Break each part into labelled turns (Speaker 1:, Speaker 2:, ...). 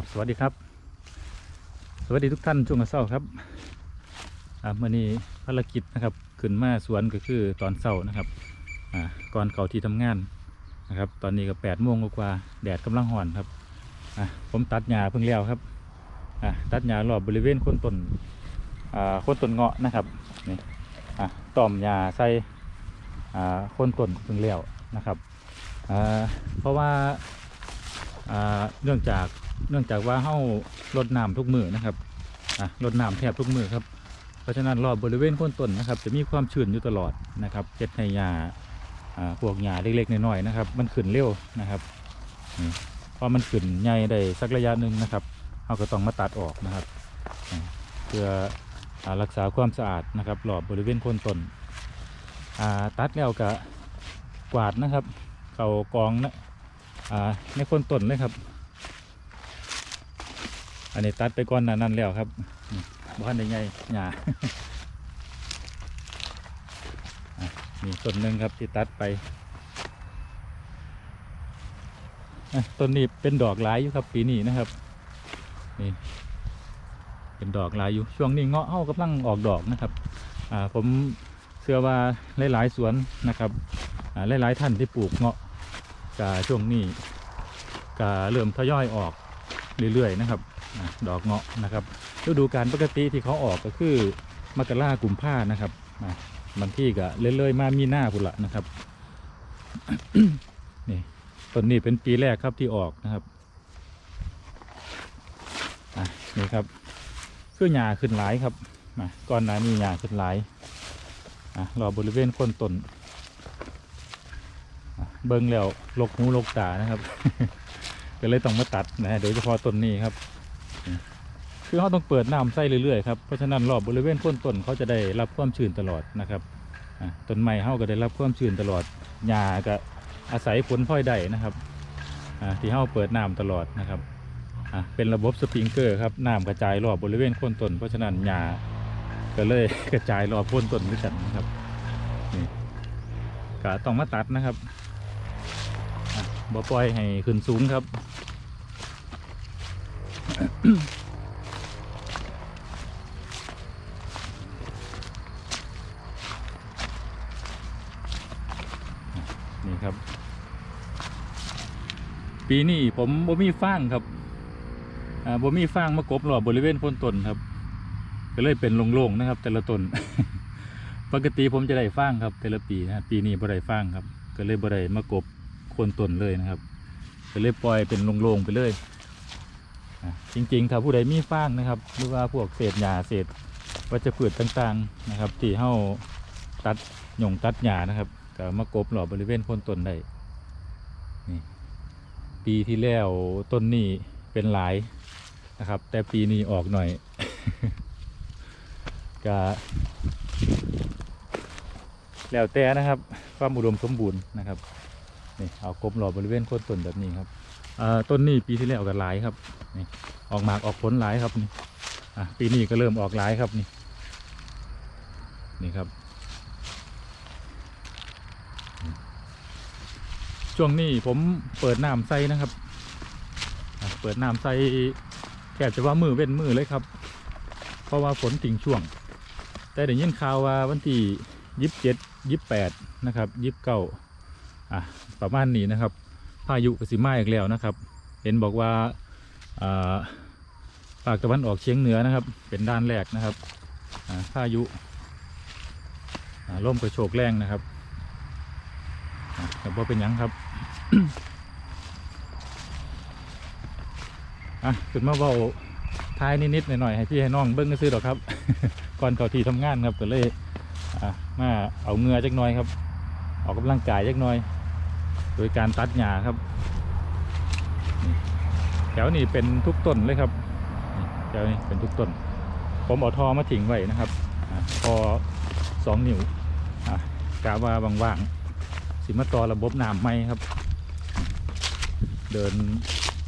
Speaker 1: ครับ สวัสดีครับ สวัสดีทุกท่านช่วงเช้าครับอ่ามื่อนี้ภารกิจนะครับขึ้นมาสวนก็คือตอนเช้านะครับอ่าก่อนเก่าที่ทำงานนะครับ ตอนนี้ก็แปดโมงกว่าแดดกำลังห่อนครับอ่าผมตัดหญ้าเพิ่งแล้วครับอ่าตัดหญ้ารอบบริเวณโคนต้นอ่าโคนต้นเงาะนะครับนี่อ่าต่อมหญ้าใส่อ่าคนต้นเพิ่งแล้วนะครับอ่าเพราะว่า เนื่องจากเนื่องจากว่าเฮ้ารดน้ำทุกมือนะครับอะรดน้ำแทบทุกมือครับเพราะฉะนั้นรอบบริเวณโคนต้นนะครับ จะมีความชื้นอยู่ตลอดนะครับเจ็ดในหญ้าอ่าพวกหญ้าเล็กๆน้อยๆนะครับ มันขึ้นเร็วนะครับพอมันขึ้นใหญ่ได้สักระยะหนึ่งนะครับเราก็ต้องมาตัดออกนะครับ เพื่ออรักษาความสะอาดนะครับรอบบริเวณโคนต้นตัดแล้วก็กวาดนะครับเขากองนะ ในคนต้นเลยครับ อันนี้ตัดไปก่อนนานั้นแล้วครับบ้านใหญ่หญ้าอนี่ต้นหนึ่งครับที่ตัดไปต้นนี้เป็นดอกหลายอยู่ครับ ปีนี้นะครับ นี่ เป็นดอกหลายอยู่ช่วงนี้เงาะเอ้ากำลังออกดอกนะครับอ่าผมเชื่อว่าหลายๆสวนนะครับหลายๆท่านที่ปลูกเงาะ กาช่วงนี้กาเริ่มทยอยออกเรื่อยๆนะครับดอกเงาะนะครับฤดูการปกติที่เขาออกก็คือมกรากุมภานะครับบางที่ก็เรื่อยๆมามีหน้าพุ่นละนะครับนี่ต้นนี้เป็นปีแรกครับที่ออกนะครับนี่ครับคือหญ้าขึ้นหลายครับก่อนหน้านี้หญ้าขึ้นหลายรอบริเวณคนต้น เบิ้งแล้วลกหูลกตานะครับ ก็เลยต้องมาตัดนะโดยเฉพาะต้นนี้ครับ คือเขาต้องเปิดน้ำใส่เรื่อยๆครับเพราะฉะนั้นรอบบริเวณโคนต้นเขาจะได้รับความชื้นตลอดนะครับต้นไม้เขาก็ได้รับความชื้นตลอดหญ้าก็อาศัยผลพลอยได้นะครับที่เขาเปิดน้ำตลอดนะครับเป็นระบบสปริงเกอร์ครับน้ำกระจายรอบบริเวณโคนต้นเพราะฉะนั้นหญ้าก็เลยกระจายรอบโคนต้นด้วยกันนะครับก็ต้องมาตัดนะครับ บ่ปล่อยให้ขึ้นสูงครับ นี่ครับ ปีนี้ผมบ่มีฟางครับบ่มีฟางมากบรอบบริเวณโคนต้นครับ ก็เลยเป็นโล่งๆนะครับ แต่ละต้นปกติผมจะได้ฟางครับ แต่ละปีนะปีนี้บ่ได้ฟางครับ ก็เลยบ่ได้มากบ คนต้นเลยนะครับก็เลยปล่อยเป็นโล่งๆไปเลยอะจริงๆถ้าผู้ใดมีฟางนะครับ หรือว่าพวกเศษหญ้าเศษวัชพืชต่างๆนะครับ ที่เฮาตัดหย่งตัดหญ้านะครับก็มากบหล่อบริเวณคนต้นได้นี่ปีที่แล้วต้นนี้เป็นหลายนะครับ แต่ปีนี้ออกหน่อยก็แล้วแต่นะครับ ความอุดมสมบูรณ์นะครับ นี่เอากลมหล่อบริเวณโคนต้นแบบนี้ครับต้นนี้ปีที่แล้วก็หลายครับนี่ออกหมากออกผลหลายครับนี่ปีนี้ก็เริ่มออกหลายครับนี่นี่ครับ ช่วงนี้ผมเปิดน้ำใส่นะครับเปิดน้ำใส่แค่จะว่ามือเว้นมือเลยครับ เพราะว่าฝนติ่งช่วง แต่ได้ยินข่าวว่าวันที่ยี่สิบเจ็ดยี่สิบแปดนะครับยี่สิบเก้า อะประมาณนี้นะครับ พายุกสิมาอีกแล้วนะครับ เห็นบอกว่าอ่าภาคตะวันออกเฉียงเหนือนะครับ เป็นด้านแรกนะครับอ่าพายุอ่าลมกระโชกแรงนะครับแต่ว่าเป็นยังครับอะขึ้นมาเบาท้ายนิดๆหน่อยๆให้พี่ให้น้องเบิ้งก็ซื้อหรอกครับ ก่อนเขาที่ทำงานครับก็เลยอะมาเอาเงือจักหน่อยครับ ออกกำลังกายจักหน่อย โดยการตัดหญ้าครับ แถวนี้เป็นทุกต้นเลยครับแถวนี้เป็นทุกต้น ผมเอาทอมาทิ้งไว้นะครับอาทอสองนิ้วอะกาว่าว่างๆสิมาต่อระบบน้ำไหมครับ เดิน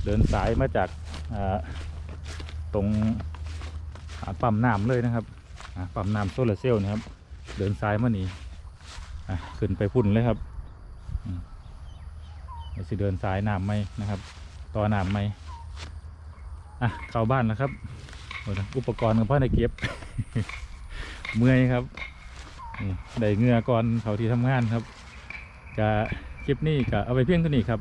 Speaker 1: เดินสายมาจากตรงปั๊มน้ำเลยนะครับปั๊มน้ำโซลาร์เซลล์นะครับ เดินซ้ายมานี่ขึ้นไปพุ่นเลยครับ สิเดินสายน้ำไหมนะครับต่อน้ำไหมอะเข้าบ้านแล้วครับโอ้ยอุปกรณ์กับพ่อในเก็บ เมื่อยครับนี่ได้เงือก่อนเขาที่ทำงานครับกะคลิปนี้กะเอาไปเพียงเท่านี้ครับ